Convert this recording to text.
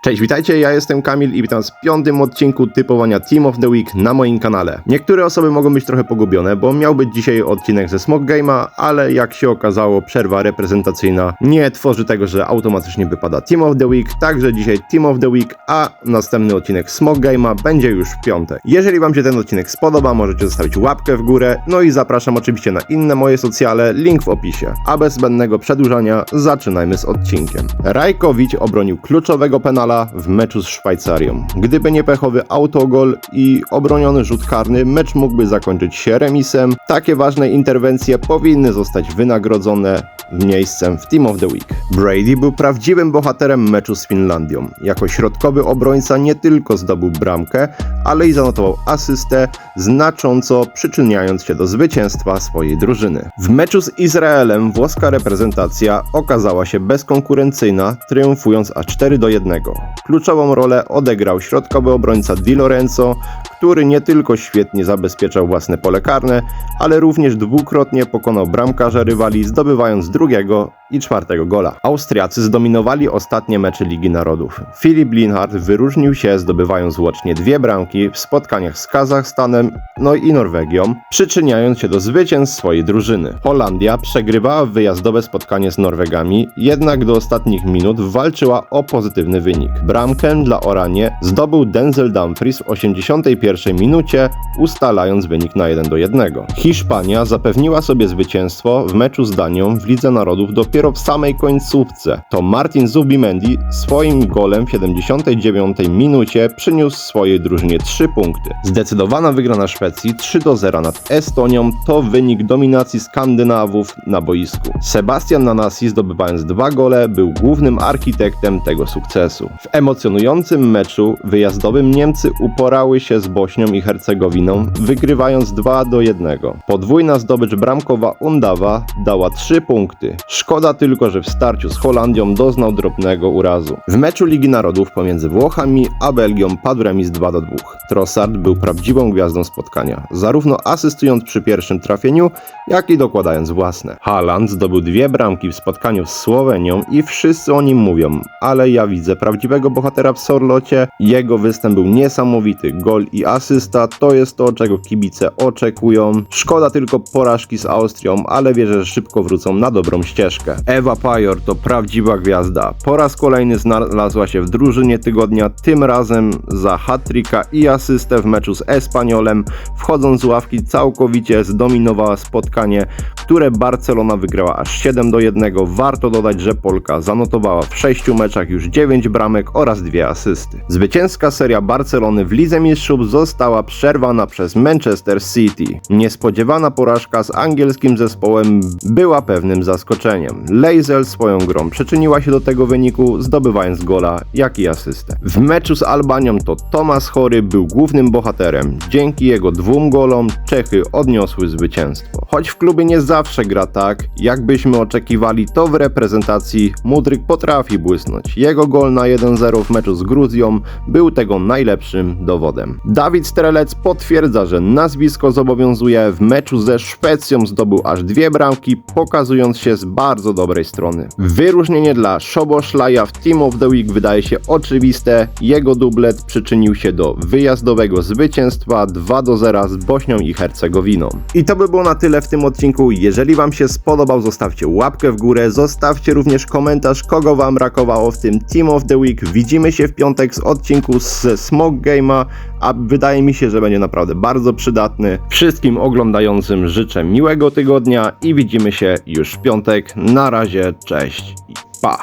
Cześć, witajcie, ja jestem Kamil i witam w piątym odcinku typowania Team of the Week na moim kanale. Niektóre osoby mogą być trochę pogubione, bo miał być dzisiaj odcinek ze Smog Game'a, ale jak się okazało, przerwa reprezentacyjna nie tworzy tego, że automatycznie wypada Team of the Week, także dzisiaj Team of the Week, a następny odcinek Smog Game'a będzie już w piątek. Jeżeli wam się ten odcinek spodoba, możecie zostawić łapkę w górę, no i zapraszam oczywiście na inne moje socjale, link w opisie. A bez zbędnego przedłużania, zaczynajmy z odcinkiem. Rajkowicz obronił kluczowego penala w meczu z Szwajcarią. Gdyby nie pechowy autogol i obroniony rzut karny, mecz mógłby zakończyć się remisem. Takie ważne interwencje powinny zostać wynagrodzone miejscem w Team of the Week. Brady był prawdziwym bohaterem meczu z Finlandią. Jako środkowy obrońca nie tylko zdobył bramkę, ale i zanotował asystę, znacząco przyczyniając się do zwycięstwa swojej drużyny. W meczu z Izraelem włoska reprezentacja okazała się bezkonkurencyjna, triumfując aż 4 do 1. Kluczową rolę odegrał środkowy obrońca Di Lorenzo, który nie tylko świetnie zabezpieczał własne pole karne, ale również dwukrotnie pokonał bramkarza rywali, zdobywając drugiego i czwartego gola. Austriacy zdominowali ostatnie mecze Ligi Narodów. Filip Linhardt wyróżnił się zdobywając łącznie dwie bramki w spotkaniach z Kazachstanem, no i Norwegią, przyczyniając się do zwycięstw swojej drużyny. Holandia przegrywała wyjazdowe spotkanie z Norwegami, jednak do ostatnich minut walczyła o pozytywny wynik. Bramkę dla Oranie zdobył Denzel Dumfries w 81 minucie, ustalając wynik na 1 do 1. Hiszpania zapewniła sobie zwycięstwo w meczu z Danią w Lidze Narodów dopiero w samej końcówce. To Martin Zubimendi swoim golem w 79 minucie przyniósł swojej drużynie 3 punkty. Zdecydowana wygrana Szwecji 3 do 0 nad Estonią to wynik dominacji Skandynawów na boisku. Sebastian Nanasi zdobywając dwa gole był głównym architektem tego sukcesu. W emocjonującym meczu wyjazdowym Niemcy uporały się z Bośnią i Hercegowiną, wygrywając 2 do 1. Podwójna zdobycz bramkowa Undawa dała 3 punkty. Szkoda tylko, że w starciu z Holandią doznał drobnego urazu. W meczu Ligi Narodów pomiędzy Włochami a Belgią padł remis 2 do 2. Trossard był prawdziwą gwiazdą spotkania, zarówno asystując przy pierwszym trafieniu, jak i dokładając własne. Haaland zdobył dwie bramki w spotkaniu z Słowenią i wszyscy o nim mówią, ale ja widzę prawdziwego bohatera w Sorlocie. Jego występ był niesamowity. Gol i asysta to jest to, czego kibice oczekują. Szkoda tylko porażki z Austrią, ale wierzę, że szybko wrócą na dobrą ścieżkę. Ewa Pajor to prawdziwa gwiazda. Po raz kolejny znalazła się w drużynie tygodnia, tym razem za hat-tricka i asystę w meczu z Espaniolem. Wchodząc z ławki całkowicie zdominowała spotkanie, które Barcelona wygrała aż 7 do 1. Warto dodać, że Polka zanotowała w 6 meczach już 9 bramek oraz 2 asysty. Zwycięska seria Barcelony w Lidze Mistrzów została przerwana przez Manchester City. Niespodziewana porażka z angielskim zespołem była pewnym zaskoczeniem. Leisel swoją grą przyczyniła się do tego wyniku, zdobywając gola, jak i asystę. W meczu z Albanią to Tomasz Chory był głównym bohaterem. Dzięki jego dwóm golom Czechy odniosły zwycięstwo. Choć w klubie nie zawsze gra tak, jakbyśmy oczekiwali, to w reprezentacji Mudryk potrafi błysnąć. Jego gol na 1-0 w meczu z Gruzją był tego najlepszym dowodem. Dawid Strelec potwierdza, że nazwisko zobowiązuje. W meczu ze Szwecją zdobył aż dwie bramki, pokazując się z bardzo dobrej strony. Wyróżnienie dla Szoboszlaja w Team of the Week wydaje się oczywiste. Jego dublet przyczynił się do wyjazdowego zwycięstwa 2 do 0 z Bośnią i Hercegowiną. I to by było na tyle w tym odcinku. Jeżeli Wam się spodobał, zostawcie łapkę w górę, zostawcie również komentarz, kogo Wam brakowało w tym Team of the Week. Widzimy się w piątek z odcinku z Smog Game'a, a wydaje mi się, że będzie naprawdę bardzo przydatny. Wszystkim oglądającym życzę miłego tygodnia i widzimy się już w piątek. Na razie, cześć i pa!